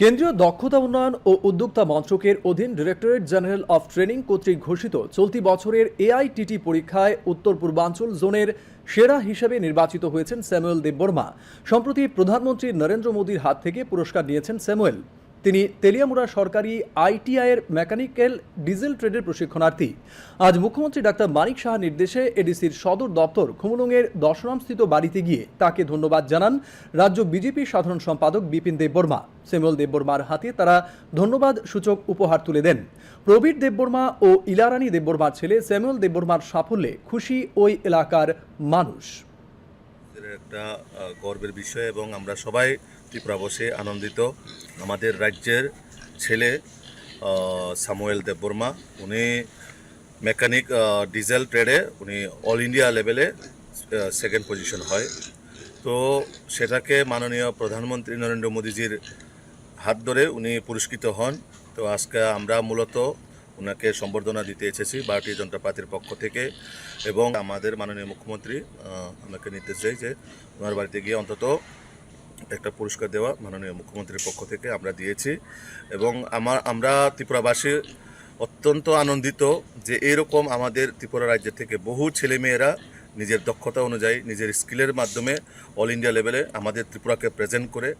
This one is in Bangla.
কেন্দ্রীয় দক্ষতা উন্নয়ন ও উদ্যোক্তা মন্ত্রকের অধীন ডিরেক্টরেট জেনারেল অফ ট্রেনিং কর্তৃক ঘোষিত চলতি বছরের এআইটিটি পরীক্ষায় উত্তর পূর্বাঞ্চল জোনের সেরা হিসেবে নির্বাচিত হয়েছেন স্যামুয়েল দেববর্মা। সম্প্রতি প্রধানমন্ত্রী নরেন্দ্র মোদীর হাত থেকে পুরস্কার নিয়েছেন স্যামুয়েল। তিনি তেলিয়ামুড়া সরকারি আইটিআইয়ের মেকানিক্যাল ডিজেল ট্রেডের প্রশিক্ষণার্থী। আজ মুখ্যমন্ত্রী ডাক্তার মানিক সাহা নির্দেশে এডিসির সদর দপ্তর খুমুলুংয়ের দশরামস্থিত বাড়িতে গিয়ে তাকে ধন্যবাদ জানান রাজ্য বিজেপি সাধারণ সম্পাদক বিপিন দেববর্মা। স্যামুয়েল দেববর্মার হাতে তারা ধন্যবাদ সূচক উপহার তুলে দেন। প্রবীর দেববর্মা ও ইলারানী দেববর্মার ছেলে স্যামুয়েল দেববর্মার সাফল্যে খুশি ওই এলাকার মানুষ। এর একটা গর্বের বিষয় এবং আমরা সবাই ত্রিপুরা বসে আনন্দিত। আমাদের রাজ্যের ছেলে সামুয়েল দেববর্মা, উনি মেকানিক ডিজেল ট্রেডে উনি অল ইন্ডিয়া লেভেলে সেকেন্ড পজিশন হয়। তো সেটাকে মাননীয় প্রধানমন্ত্রী নরেন্দ্র মোদীজির হাত ধরে উনি পুরস্কৃত হন। তো আজকে আমরা মূলত ওনাকে সম্বর্ধনা দিতে এসেছি ভারতীয় জনতা পার্টির পক্ষ থেকে এবং আমাদের মাননীয় মুখ্যমন্ত্রী আমাকে নির্দেশ দেয় যে ওনার বাড়িতে গিয়ে অন্তত একটা পুরস্কার দেওয়া মাননীয় মুখ্যমন্ত্রীর পক্ষ থেকে আমরা দিয়েছি এবং আমার আমরা ত্রিপুরাবাসী অত্যন্ত আনন্দিত যে এরকম আমাদের ত্রিপুরা রাজ্য থেকে বহু ছেলেমেয়েরা নিজের দক্ষতা অনুযায়ী, নিজের স্কিলের মাধ্যমে অল ইন্ডিয়া লেভেলে আমাদের ত্রিপুরাকে প্রেজেন্ট করে